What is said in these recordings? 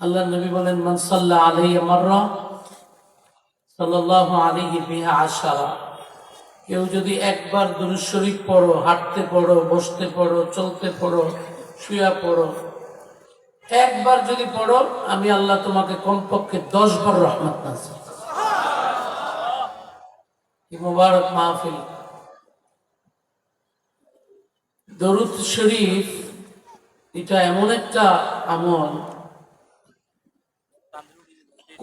আল্লাহ নবী বলেন, মান সাল্লা আলাইহি মাররা সাল্লাল্লাহু আলাইহি বিহা কেউ যদি একবার দুরূদ শরীফ পড়ো, হাঁটতে পড়ো, বসতে পড়ো, চলতে পড়ো, শুয়া পড়ো, একবার যদি পড়ো, আমি আল্লাহ তোমাকে কমপক্ষে দশ বার রহমত কি মুবারক মাহফিল। দরুদ শরীফ এটা এমন একটা আমল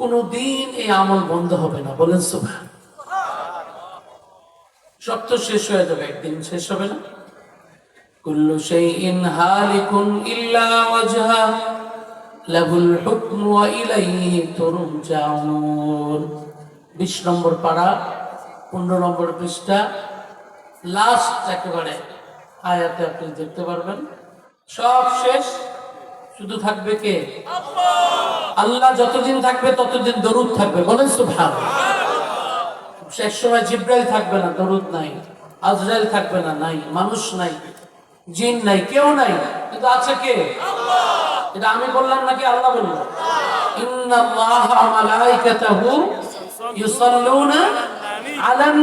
কোনদিন এই আমল বন্ধ হবে না। বলেন সুভা সব তো শেষ হয়ে যাবে, একদিন শেষ হবে না। কুল্লু শাইইন হালিকুন ইল্লা ওয়াজহা, লাহুল হুকমু ওয়া ইলাইহি তুরজাউন। 20 নম্বর পারা 15 নম্বর পৃষ্ঠা লাস্ট একেবারে, আয়াতে আপনি দেখতে পারবেন। সব শেষ। শুধু থাকবে কে? আল্লাহ যতদিন থাকবে, ততদিন দরুদ থাকবে। বলেন সুবহান। শেষ সময় জিব্রাইল থাকবে না, দরুদ নাই। আজরাইল থাকবে না, নাই। মানুষ নাই, জিন নাই, কেউ নাই। কিন্তু আছে কে? এটা আমি বললাম নাকি আল্লাহ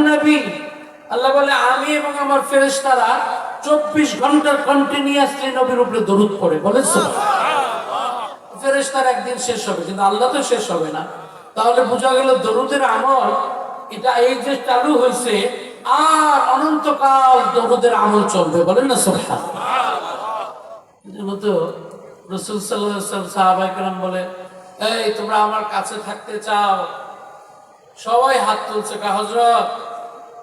নবী। আল্লাহ বলে, আমি এবং আমার 24 ঘণ্টার কন্টিনিউয়াসলি নবীর উপরে দরুদ পড়ে। বলেন ফেরেশতার একদিন শেষ হবে, কিন্তু আল্লাহ তো শেষ হবে না। তাহলে বোঝা গেল দরুদের আমল, এটা এই যে চালু হয়েছে, আর অনন্তকাল দরুদের আমল চলবে, বলেন না সোফা তো রসুল সাল্লাম সাহাবাই কালাম বলে, এই, তোমরা আমার কাছে থাকতে চাও। সবাই হাত তুলছে, কা হজরত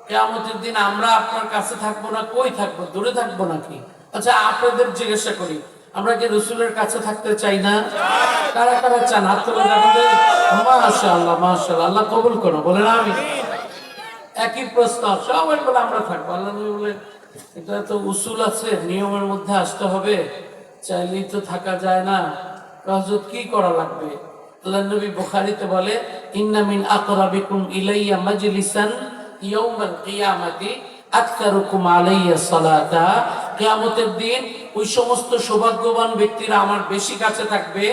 কেয়ামতের দিন আমরা আপনার কাছে থাকব না, কই থাকব, দূরে থাকব নাকি? আচ্ছা আপনাদের জিজ্ঞাসা করি আমরা কি রসুলের কাছে থাকতে চাই না? কারা কারা চান? হাত তুলে আল্লাহ কবুল করো বলে না আমি। একই প্রস্তাব সবাই বলে আমরা থাকব। আল্লাহ বলে, এটা তো উসুল আছে, নিয়মের মধ্যে আসতে হবে। চাইলেই তো থাকা যায় না। হজরত কি করা লাগবে? আল্লাহ নবী বুখারিতে বলে, ইন্না মিন আকরাবিকুম ইলাইয়া মাজলিসান ইয়াউমাল কিয়ামাতি কিয়ামতের দিন ওই সমস্ত সৌভাগ্যবান ব্যক্তিরা আমার বেশি কাছে থাকবে,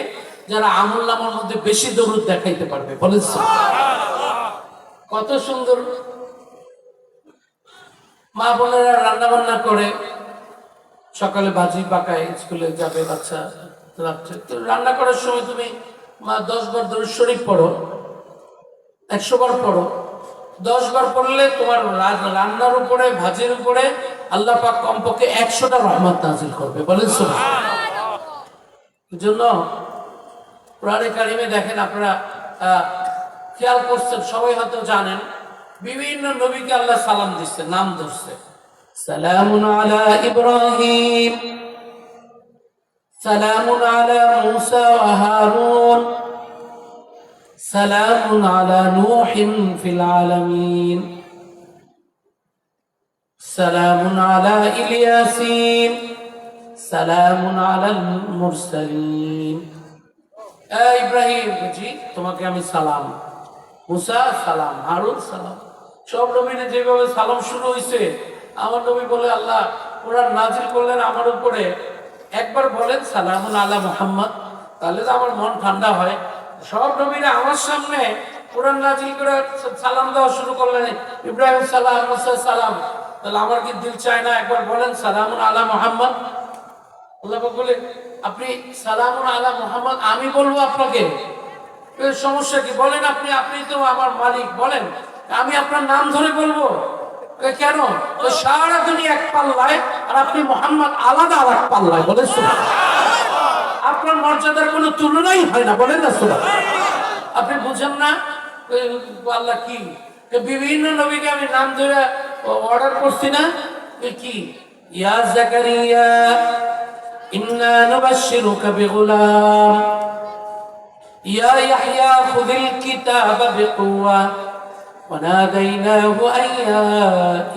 যারা আমল মধ্যে বেশি দরুদ দেখাইতে পারবে। বলেন কত সুন্দর। মা বোনেরা রান্না বান্না করে। সকালে ভাজি পাকায়, স্কুলে যাবে বাচ্চা রাত্রে। তো রান্না করার সময় তুমি মা দশ বার দরুদ শরীফ পড়ো, একশো বার পড়ো। দশ বার পড়লে তোমার রান্নার উপরে, ভাজির উপরে আল্লাহ পাক কমপক্ষে একশোটা রহমত নাজিল করবে, বলেন জন্য কোরআনে কারিমে দেখেন আপনারা খেয়াল করছেন, সবাই হয়তো জানেন, বিভিন্ন নবীকে আল্লাহ সালাম দিচ্ছে নাম ধরছে। সালামুন আলা ইব্রাহিম, সালামুন আলা মুসা হারুন তোমাকে আমি সালাম। মুসা, সালাম। হারুন, সালাম। সব নবীনে যেভাবে সালাম শুরু হয়েছে আমার নবী বলে, আল্লাহ কোরআন নাজিল করলেন আমার উপরে। একবার বলেন, সালামুন আলা মোহাম্মদ। তাহলে তো আমার মন ঠান্ডা হয়। আমার সামনে কোরআন নাজিল করে সালাম দেওয়া শুরু করলেন। ইব্রাহিম সালাম, মুসা সালাম। তাহলে আমার কি দিল চায় না? একবার বলেন, সালামুন আলা মোহাম্মদ। আল্লাহ বলে, আপনি সালামুন আলা মোহাম্মদ, আমি বলব আপনাকে। সমস্যা কি? বলেন আপনি আপনি তো আমার মালিক, বলেন। আমি আপনার নাম ধরে বলব? কেন? সারা দুনিয়া এক পাল্লায়, আর আপনি মোহাম্মদ আলাদা আর এক পাল্লায় বলে শোনা আপনার মর্যাদার কোনো তুলনাই হয় না বলেন না শোনা আপনি বুঝেন না এ, আল্লাহ কি এ, বিভিন্ন নবীকে আমি নাম ধরে অর্ডার করছি না এ কি ইয়া জাকারিয়া ইন্না নুবাশশিরুকা বিগুলাম يا يحيى خذ الكتاب بقوة وناديناه أن يا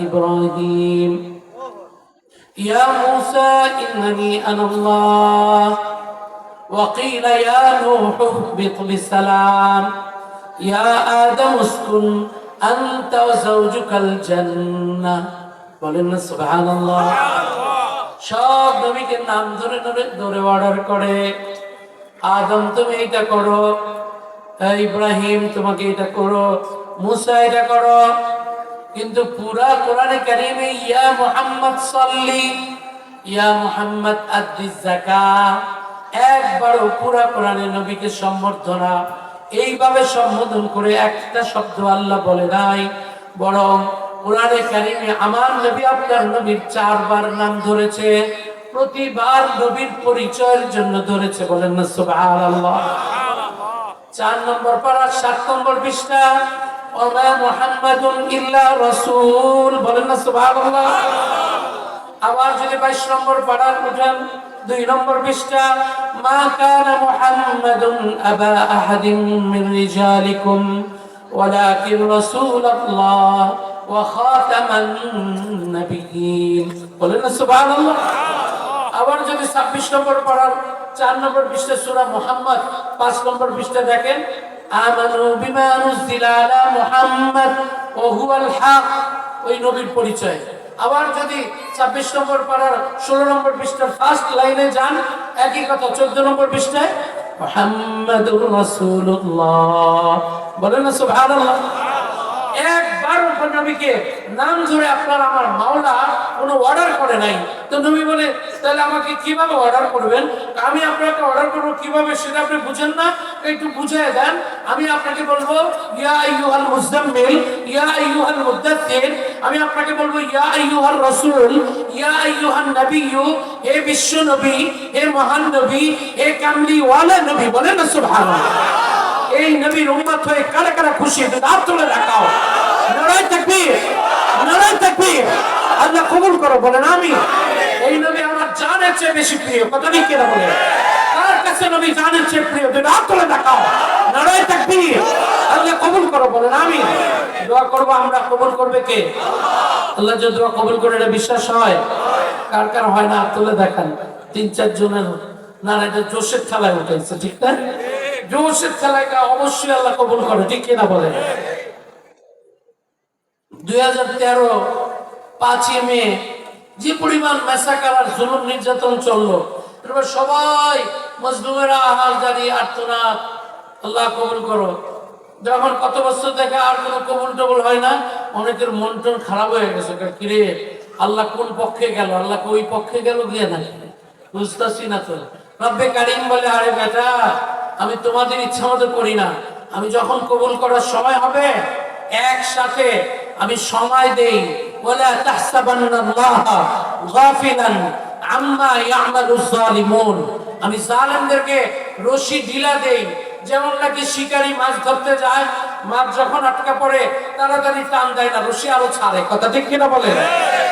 إبراهيم يا موسى إنني أنا الله وقيل يا نوح اهبط بسلام يا آدم اسكن أنت وزوجك الجنة বলেন না সুবহানাল্লাহ সব নবীকে নাম ধরে ধরে ধরে অর্ডার করে আদম তুমি এটা করো এই ইব্রাহিম তোমাকে এটা করো মুসা এটা করো কিন্তু পুরা কোরআনে কারিমে ইয়া মুহাম্মদ সাল্লি ইয়া মুহাম্মদ আদ্দিস জাকা একবারও পুরা কোরআনে নবীকে সম্বর্ধনা এইভাবে সম্বোধন করে একটা শব্দ আল্লাহ বলে নাই। বরং কোরআনে কারিমে আমার নবী আপনার নবীর চারবার নাম ধরেছে, প্রতিবার নবীর পরিচয়ের জন্য ধরেছে বলেন না, সুবহানাল্লাহ। চার নম্বর পারা সাত নম্বর পৃষ্ঠা, ওমা মুহাম্মাদুন ইল্লা রাসূল বলেন না, সুবহানাল্লাহ। আবার যদি বাইশ নম্বর পাড়ার উঠান, দুই নম্বর পৃষ্ঠা, মা কান মুহাম্মাদুন আবা আহাদিন মিন রিজালিকুম, ওয়ালাকিন রাসূলুল্লাহ ওয়া খাতামান নাবিয়িন বলেন না, সুবহানাল্লাহ। আবার যদি 26 নম্বর পাড়ার চার নম্বর পৃষ্ঠা, সূরা মুহাম্মদ, পাঁচ নম্বর পৃষ্ঠা দেখেন, আমানু বিমা নুজিলা আলা মুহাম্মদ ওয়া হুয়াল হক। ওই নবীর পরিচয়। আবার যদি ছাব্বিশ নম্বর পাড়ার ষোলো নম্বর পৃষ্ঠার ফার্স্ট লাইনে যান, একই কথা, চোদ্দ নম্বর পৃষ্ঠায়, মোহাম্মদুর রাসূলুল্লাহ। বলেন না, সুবহানাল্লাহ। একবার উপর নবীকে নাম ধরে আপনার আমার মাওলা কোনো অর্ডার করে নাই। তো নবী বলে, তাহলে আমাকে কীভাবে অর্ডার করবেন? আমি আপনাকে অর্ডার করব কীভাবে সেটা আপনি বুঝেন না। একটু বুঝিয়ে দেন। আমি আপনাকে বলব, ইয়া আইয়ুহাল মুজাম্মিল ইয়া আইয়ুহাল মুদাথ্থির আমি আপনাকে বলব, ইয়া আইয়ুহার রাসূল, ইয়া আইয়ুহান নবিয়্যু, হে বিশ্ব নবী, হে মহান নবী, হে কামলি ওয়ালা নবী। বলেন না, সুবহানাল্লাহ। এই নবীর উম্মত হয়ে কারা কারা খুশি হাত তুলে রাখাও লড়াই তাকবীর লড়াই তাকবীর। আল্লাহ কবুল করো বলেন আমি। এই নবী আমার জানের চেয়ে বেশি প্রিয় কথা নেই কেনা বলে কার কাছে নবী জানের চেয়ে প্রিয় দুটো হাত তুলে রাখাও লড়াই তাকবীর আল্লাহ কবুল করো বলেন আমি। দোয়া করব আমরা কবুল করবে কে? আল্লাহ যদি দোয়া কবুল করে এটা বিশ্বাস হয়? কার কার হয় না তুলে দেখান। তিন চার জনের না, এটা জোশের খেলায় উঠেছে ঠিক না? জোশের খেলাটা অবশ্যই আল্লাহ কবুল করে, ঠিক কিনা বলে দুই হাজার তেরো পাঁচই মে, যে পরিমাণ মেসাকার আর জুলুম নির্যাতন চলল সবাই মজলুমেরা আহার জারি আর্তনাদ, আল্লাহ কবুল করো। যখন কত বছর দেখে আর কোনো কবুল টবুল হয় না? অনেকের মন টন খারাপ হয়ে গেছে কিরে, আল্লাহ কোন পক্ষে গেল? আল্লাহ ওই পক্ষে গেল গিয়ে নাকি বুঝতেছি না তো। রব্বে কারিম বলে, আরে বেটা আমি তোমাদের ইচ্ছা মতো করি না। আমি যখন কবুল করার সময় হবে, একসাথে আমি সময় দেই। জালিমুন। আমি জালেমদেরকে রশি ঢিলা দেই। যেমন নাকি শিকারী মাছ ধরতে যায়, মাছ যখন আটকা পড়ে, তাড়াতাড়ি টান দেয় না, রশি আরও ছাড়ে। কথা ঠিক কিনা বলে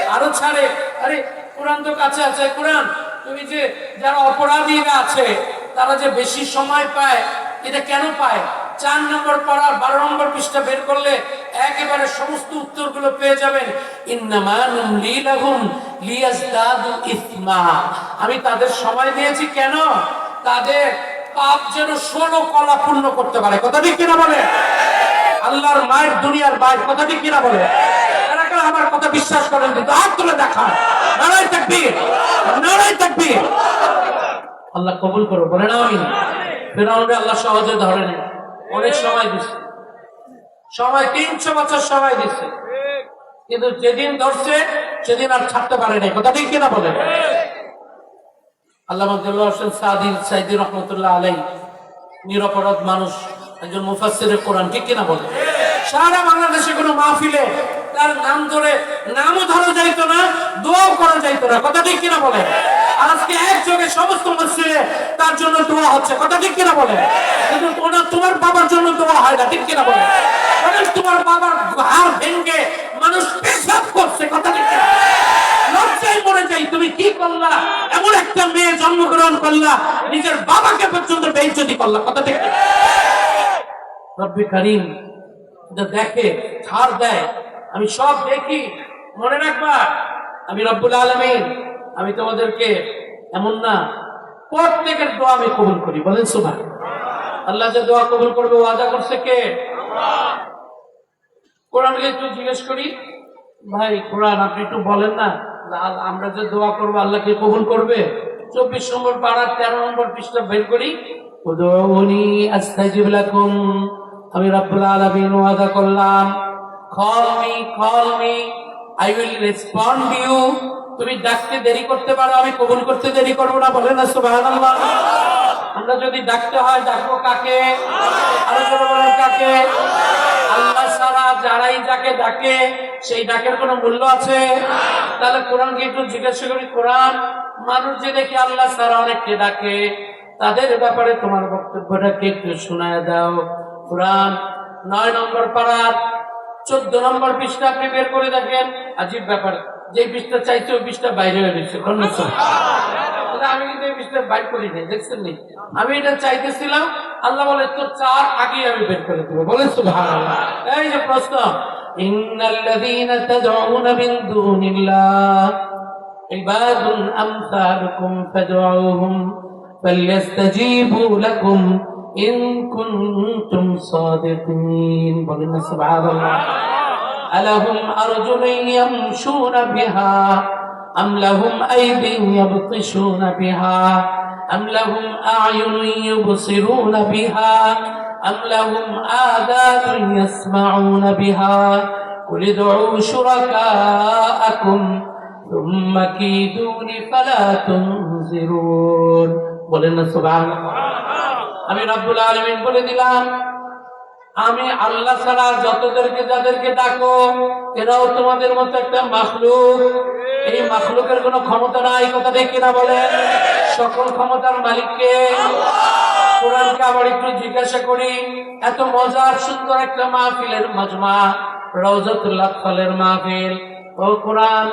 আরও ছাড়ে। আরে, কোরআন তো কাছে আছে। কোরআন, তুমি যে যারা অপরাধীরা আছে তারা যে বেশি সময় পায়, এটা কেন পায়? চার নম্বর পড়ার বারো নম্বর পৃষ্ঠা বের করলে একেবারে সমস্ত উত্তরগুলো পেয়ে যাবেন। আমি তাদের সময় দিয়েছি কেন? তাদের পাপ যেন ষোলো কলা পূর্ণ করতে পারে। কথাটি কিনা বলে? আল্লাহর মায়ের দুনিয়ার মায়ের কথাটি কিনা বলে? আমার কথা বিশ্বাস করেন? কিন্তু হাত তুলে দেখা নারায় থাকবি নারায় তাকবীর। আল্লাহ কবুল করো বলে না আমি ফেরাউনরে আল্লাহ সহজে ধরে নেন অনেক সময় দিচ্ছে সময় তিনশো বছর সময় দিচ্ছে কিন্তু যেদিন ধরছে সেদিন আর ছাড়তে পারে নাই। কথা ঠিক কিনা বলে আল্লাহ আব্দুল্লাহ হোসেন সাদি সাইদি রহমতুল্লাহ আলাই নিরপরাধ মানুষ একজন মুফাসসিরের কোরআন ঠিক কিনা বলে সারা বাংলাদেশে কোনো মাহফিলে তার নাম ধরে নামও ধরা যাইতো না দোয়াও করা যাইতো না। কথা ঠিক কিনা বলে আজকে একযোগে সমস্ত মসজিদে তার জন্য দোয়া হচ্ছে। কথা ঠিক কিনা বলে কিন্তু তোমার তোমার বাবার জন্য দোয়া হয় না, ঠিক কিনা বলে কারণ তোমার বাবার হাড় ভেঙে মানুষ পেশাব করছে, কথা ঠিক লজ্জায় মরে যাই, তুমি কি করলা? এমন একটা মেয়ে জন্মগ্রহণ করলা, নিজের বাবাকে পর্যন্ত করলা, কথা ঠিক রব্বি করিম দেখে, ছাড় দেয়, আমি সব দেখি। মনে রাখবা, আমি রব্বুল আলমিন আমি তোমাদেরকে এমন না, প্রত্যেকের দোয়া আমি কবুল করি, বলেন সুভান আল্লাহ যে দোয়া কবুল করবে, ওয়াদা করছে কে? কোরআনকে একটু জিজ্ঞেস করি। ভাই, কোরআন আপনি একটু বলেন না আমরা যে দোয়া করব আল্লাহকে কবুল করবে? চব্বিশ নম্বর পাড়ার তেরো নম্বর পৃষ্ঠা বের করি। আমি রব্বুল আলামিন ওয়াদা করলাম। Call me call me I will respond you তুমি ডাকতে দেরি করতে পারো, আমি কবুল করতে দেরি করব না, বলে না, সুবহানাল্লাহ। আমরা যদি ডাকতে হয়, ডাকবো কাকে? কাকে? আল্লাহ ছাড়া যারাই যাকে ডাকে, সেই ডাকের কোনো মূল্য আছে? তাহলে কোরআনকে একটু জিজ্ঞাসা করি, কোরআন মানুষ যে দেখে আল্লাহ ছাড়া অনেককে ডাকে, তাদের ব্যাপারে তোমার বক্তব্যটাকে একটু শোনায় দাও। কোরআন নয় নম্বর পাড়ার, চোদ্দ নম্বর পৃষ্ঠা আপনি বের করে দেখেন, আজীব ব্যাপার। যে বিষটা চাইছে ওই বিষটা বাইরে হয়ে গেছে আমি কিন্তু এই বিষটা বাইর করি নাই দেখছেন নি? আমি এটা চাইতেছিলাম আল্লাহ বলে তোর চার আগে আমি বের করে দেবো। বলেন সুভান এই যে প্রশ্ন বলেন ألهم أرجل يمشون بها أم لهم أيد يبطشون بها أم لهم أعين يبصرون بها أم لهم آذان يسمعون بها قل ادعوا شركاءكم ثم كيدون فلا تنظرون বলেন না সুবহানাল্লাহ আমি রব্বুল আলামিন বলে দিলাম আমি আল্লাহ ছাড়া যতদেরকে যাদেরকে ডাকো, এরাও তোমাদের মতো একটা মাখলুক। এই মাখলুকের কোনো ক্ষমতা নাই, কথা ঠিক কিনা বলে সকল ক্ষমতার মালিককে কোরআনকে আবার একটু জিজ্ঞাসা করি, এত মজার সুন্দর একটা মাহফিলের মজমা, রওজাতুল্লাহ ফলের মাহফিল। ও কোরআন,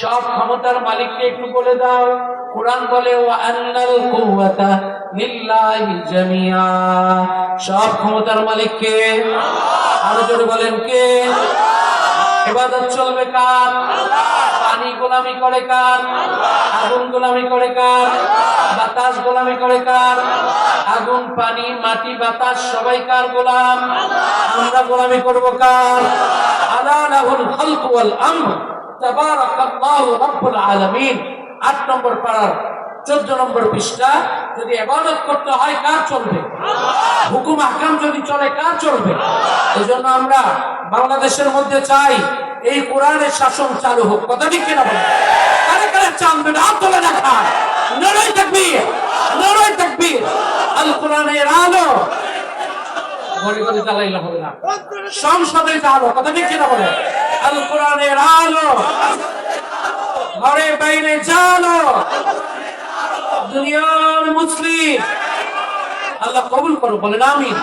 সব ক্ষমতার মালিককে একটু বলে দাও। কোরআন বলে ও আন্নাল কুওয়াতা লিল্লাহি জামিয়া সব ক্ষমতার মালিককে আরও জোরে বলেন কে? এবাদত চলবে কার? পানি গোলামি করে কার? আগুন গোলামি করে কার? বাতাস গোলামি করে কার? আগুন পানি মাটি বাতাস সবাই কার গোলাম? আমরা গোলামি করব কার? আলা লাহুল খালকু ওয়াল আমর। তাবারাকাল্লাহু রাব্বুল আলামিন। আট নম্বর পাড়ার চোদ্দ নম্বর পৃষ্ঠা, যদি এবাদত করতে হয়, কার চলবে? হুকুম আহকাম যদি চলে, কার চলবে? এই জন্য আমরা বাংলাদেশের মধ্যে চাই, এই কোরআনের শাসন চালু হোক। কথা ঠিক কিনা বলেন? কারে কারে চান তোলে দেখা নড়াই থাকবীর নড়াই থাকবীর আল কোরআনের আলো। ঘরে ঘরে হবে না। সংসদে আলো কথা ঠিক কিনা বলে আল কোরআনের আলো। ঘরে বাইরে জানো। দুনিয়ার মুসলিম। আল্লাহ কবুল করো, বলেন আমি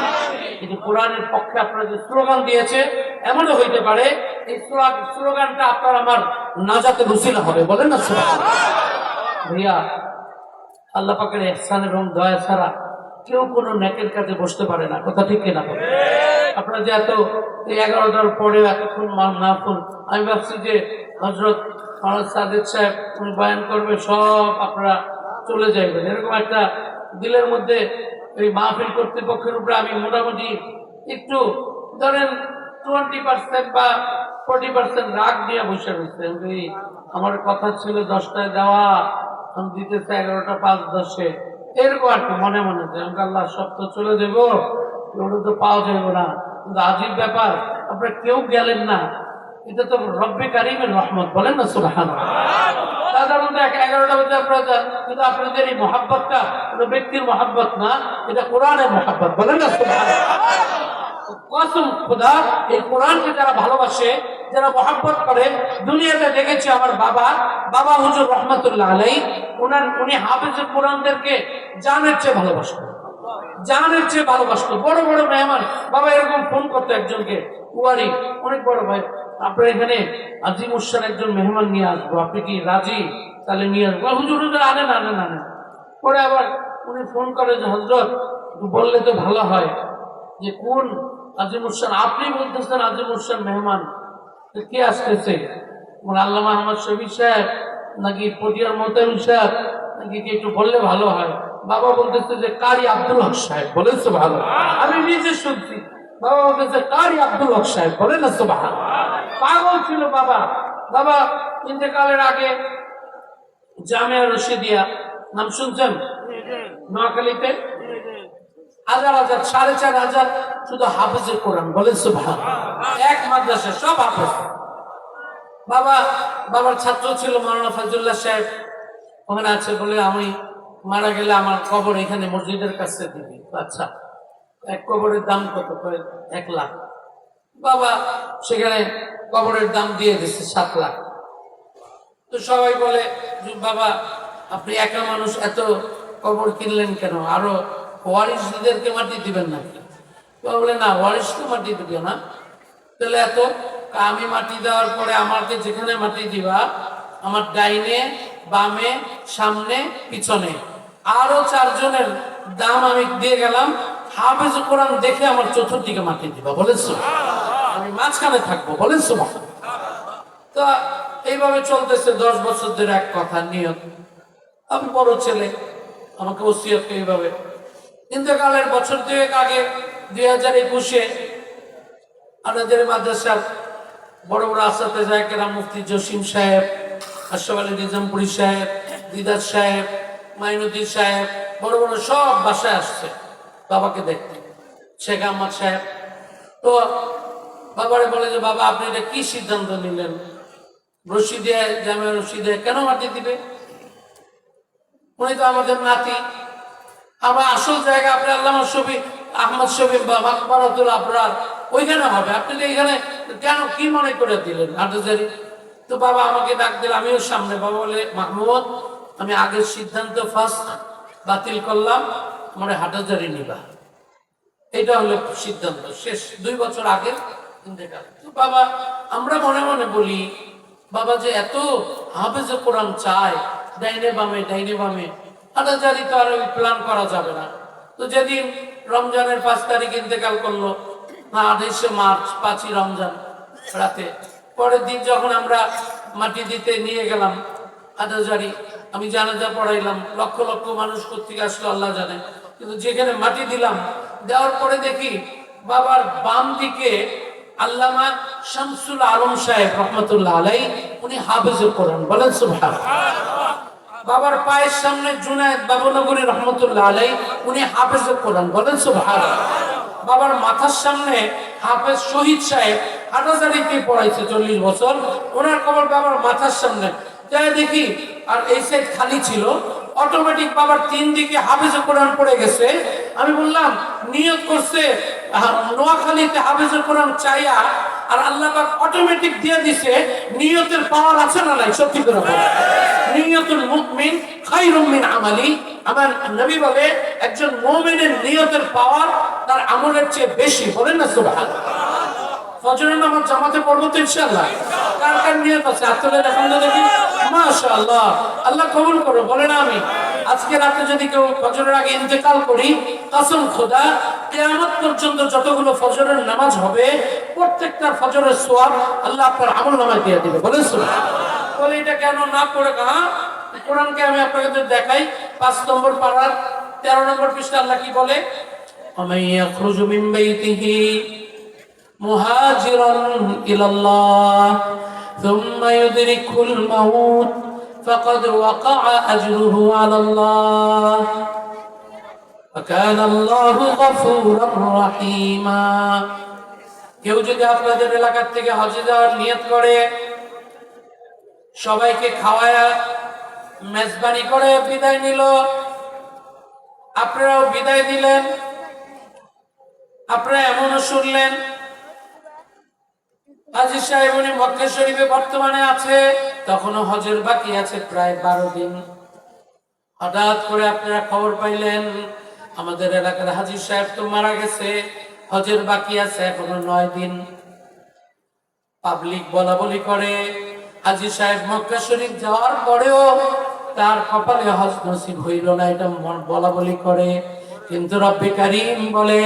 কিন্তু কোরআনের পক্ষে আপনারা যে স্লোগান দিয়েছে, এমনও হইতে পারে, এই স্লোগান- স্লোগানটা আপনার আমার নাজাতে রুসিলা হবে, বলেন না। ভাইয়া, আল্লাহ পাকের এহসান এবং দয়া ছাড়া কেউ কোনো নেকের কাজে বসতে পারে না, কথা ঠিক কিনা? আপনারা যে এত এগারোটার পরে এতক্ষণ মাল না আমি ভাবছি যে হজরত মারাজ সাদেক সাহেব, উনি বয়ান করবে সব আপনারা চলে যাইবেন। এরকম একটা দিলের মধ্যে এই মাহফিল কর্তৃপক্ষের উপরে আমি মোটামুটি একটু, ধরেন টোয়েন্টি পার্সেন্ট বা ফোর্টি পার্সেন্ট রাগ দিয়ে বসে রয়েছে। এই আমার কথা ছিল দশটায় দেওয়া, আমি দিতেছে এগারোটা পাঁচ দশে। এরকম আর কি মনে মনে যে আল্লাহ, সব তো চলে যাব ওটা তো পাওয়া যাবে না। কিন্তু আজিব ব্যাপার, আপনারা কেউ গেলেন না। এটা তো রব্বে কারিমের রহমত, বলেন না সুবহান সাধারণত এক- এগারোটা বাজে আপনারা কিন্তু আপনাদের এই মহাব্বতটা এটা ব্যক্তির মহাব্বত না, এটা কোরআনের মহাব্বত, বলেন না সুবহান কসম খোদা, এই কোরআনকে যারা ভালোবাসে, যারা মহাব্বত করে, দুনিয়াতে দেখেছি আমার বাবা বাবা হুজুর রহমতুল্লাহ আলাই ওনার উনি হাফেজের কোরআনদেরকে জানের চেয়ে ভালোবাসতেন। জানের চেয়ে ভালোবাসতো বড় বড় মেহমান। বাবা এরকম ফোন করতো একজনকে কুয়ারি অনেক বড় ভাই আপনার এখানে আজিম উসান একজন মেহমান নিয়ে আসব। আপনি কি রাজি? তাহলে নিয়ে আসব। "আ, হুজুর হুজুর আনেন আনেন আনেন পরে আবার উনি ফোন করে যে হজরত বললে তো ভালো হয় যে কোন আজিম উসান আপনি বলতেছেন আজিম উসান মেহমান। কে আসতেছে? বলে আল্লামা আহমদ শফি সাহেব। নাকি পটিয়ার মোতায়ন সাহেব? নাকি একটু বললে ভালো হয়? বাবা বলতেছে যে, কারি আব্দুল হক সাহেব, বলেছে ভালো আমি নিজে শুনছি। বাবা বলতেছে, কারি আব্দুল হক সাহেব, বলে ভালো পাগল ছিল বাবা। বাবা, ইন্তেকালের আগে জামিয়া রশিদিয়া, নাম শুনছেন? নোয়াখালীতে? হাজার হাজার, সাড়ে চার হাজার শুধু হাফেজের কোরআন বলেন সুবহান এক মাদ্রাসা, সব হাফেজ। বাবা, বাবার ছাত্র ছিল মাওলানা ফজলুল্লাহ সাহেব। ওখানে আছে বলে আমি মারা গেলে আমার কবর এখানে মসজিদের কাছে দিবি। আচ্ছা এক কবরের দাম কত করে? এক লাখ। বাবা, সেখানে কবরের দাম দিয়ে দিচ্ছে সাত লাখ। তো সবাই বলে বাবা, আপনি একা মানুষ, এত কবর কিনলেন কেন? আরও ওয়ারিসদেরকে মাটি দিবেন নাকি? বাবা বলে, না ওয়ারিসকে মাটি দিবে না। তাহলে এত আমি মাটি দেওয়ার পরে আমাকে যেখানে মাটি দিবা, আমার ডাইনে, বামে, সামনে, পিছনে আরও চারজনের দাম আমি দিয়ে গেলাম হাফেজ কোরআন দেখে আমার চতুর্দিকে মাটি দিবা সুবহান। আমি মাঝখানে থাকব সুবহান। তো এইভাবে চলতেছে দশ বছর ধরে এক কথা, নিয়ত আমি বড় ছেলে, আমাকে ওসিয়ত এইভাবে ইন্তেকালের বছর দুয়েক আগে, দুই হাজার একুশে আমাদের মাদ্রাসার বড় বড় আসাতে যায় কেরাম মুফতি জসিম সাহেব, আশরাফ আলী নিজামপুরি সাহেব, দিদার সাহেব, মাইনুদ্দিন সাহেব, বড় বড় সব বাসায় আসছে বাবাকে দেখতে। শেখ আহমদ সাহেব। তো বাবারে বলে যে, বাবা, আপনি এটা কি সিদ্ধান্ত নিলেন? রশিদে জামে রশিদে কেন মাটি দিবে? উনি তো আমাদের নাতি। আমার আসল জায়গা আপনি আল্লামা শফি, আহমদ শফি বা মাকবারাতুল আবরার ওইখানে হবে। আপনি এখানে কেন কি মনে করে দিলেন? হাটাজারি তো বাবা আমাকে ডাক দিল, আমিও সামনে। বাবা বলে, মাহমুদ, আমি আগের সিদ্ধান্ত ফার্স্ট বাতিল করলাম আমার হাটাজারি নিবা। এটা হলো সিদ্ধান্ত। শেষ দুই বছর আগে তো বাবা, আমরা মনে মনে বলি, বাবা যে এত হাফেজ কোরআন চায়, ডাইনে বামে ডাইনে বামে হাটাজারি তো আর ওই প্ল্যান করা যাবে না। তো যেদিন রমজানের পাঁচ তারিখ ইন্তেকাল করল আঠাইশে মার্চ পাঁচই রমজান রাতে। পরের দিন যখন আমরা মাটি দিতে নিয়ে গেলাম হাটাজারি আমি জানাজা পড়াইলাম, লক্ষ লক্ষ মানুষ কর্তৃক আসলো আল্লাহ জানে। কিন্তু যেখানে মাটি দিলাম, দেওয়ার পরে দেখি বাবার বাম দিকে আল্লামা শামসুল আলম সাহেব রহমতুল্লাহ আলাই, উনি হাফেজে কোরআন বলেন সুবহান বাবার পায়ের সামনে জুনায়দ বাবুনগরী রহমতুল্লাহ আলাই, উনি হাফেজ কোরআন বলেন সুবহান বাবার মাথার সামনে হাফেজ শহীদ সাহেব হাটাজারিতে পড়াইছে চল্লিশ বছর। ওনার কবর বাবার মাথার সামনে। যাই দেখি, আর এই সাইড খালি ছিল। অটোমেটিক বাবার তিন দিকে হাফেজে কোরআন পড়ে গেছে। আমি বললাম, নিয়ত করছে নোয়াখালীতে হাফেজে কোরআন চাইয়া, আর আল্লাহ অটোমেটিক দিয়ে দিছে, নিয়তের পাওয়ার আছে না নাই? সত্যি করে নিয়তুল মুকমিন খায়রুম মিন আমালি। আমার নবী বলে, একজন নিয়তের পাওয়ার তার আমলের চেয়ে বেশি, বলেন না সুবহানাল্লাহ। ফজরের নামাজ জামাতে পড়ব তো কার কার নিয়ত আছে? তো দেখি। মাশাআল্লাহ। আল্লাহ কবুল করো আমি আজকে রাতে যদি কেউ ফজরের আগে ইন্তেকাল করি, কসম খোদা, কিয়ামত পর্যন্ত যতগুলো ফজরের নামাজ হবে, প্রত্যেকটা ফজরের সোয়াব আল্লাহ আপনার আমল নামায় দিয়ে দিবে। বলেন শুনুন বলে এটা কেন না পড়ে হ্যাঁ কোরআনকে আমি আপনাদের দেখাই পাঁচ নম্বর পাড়ার তেরো নম্বর পৃষ্ঠা আল্লাহ কি বলে ومن يخرج من بيته مهاجرا إلى الله ثم يدركه الموت فقد وقع أجره على الله وكان الله غفورا رحيما কেউ যদি আপনাদের এলাকার থেকে হজে যাওয়ার নিয়ত করে সবাইকে খাওয়ায়া মেজবানি করে বিদায় নিল। আপনারাও বিদায় দিলেন। আপনারা এমনও শুনলেন হাজির সাহেব উনি মক্কা শরীফে বর্তমানে আছে, তখনও হজের বাকি আছে প্রায় বারো দিন। হঠাৎ করে আপনারা খবর পাইলেন, আমাদের এলাকার হাজির সাহেব তো মারা গেছে, হজের বাকি আছে এখনও নয় দিন। পাবলিক বলা বলি করে আজি সাহেব মক্কা শরীফ যাওয়ার পরেও তার কপালে হজ নসিব হইল না, এটা মন বলা বলি করে। কিন্তু রব্বে কারিম বলে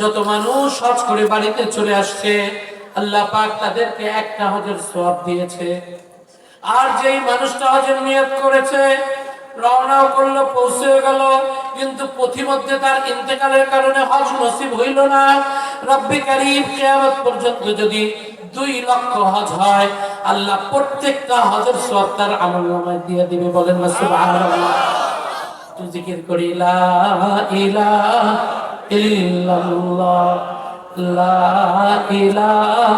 যত মানুষ হজ করে বাড়িতে চলে আসছে, আল্লাহ পাক তাদেরকে একটা হজের সব দিয়েছে। আর যেই মানুষটা হজের নিয়ত করেছে রওনাও করল পৌঁছে গেল। কিন্তু পথিমধ্যে তার ইন্তেকালের কারণে হজ নসিব হইল না। রব্বি কারিম কিয়ামত পর্যন্ত যদি দুই লক্ষ হজ হয়, আল্লাহ প্রত্যেকটা হজের সওয়াব তার আমল নামায় দিয়ে দিবে। বলেন না, সুবহানাল্লাহ। একটু জিকির করি, লা ইলাহা ইল্লাল্লাহ, লা ইলাহা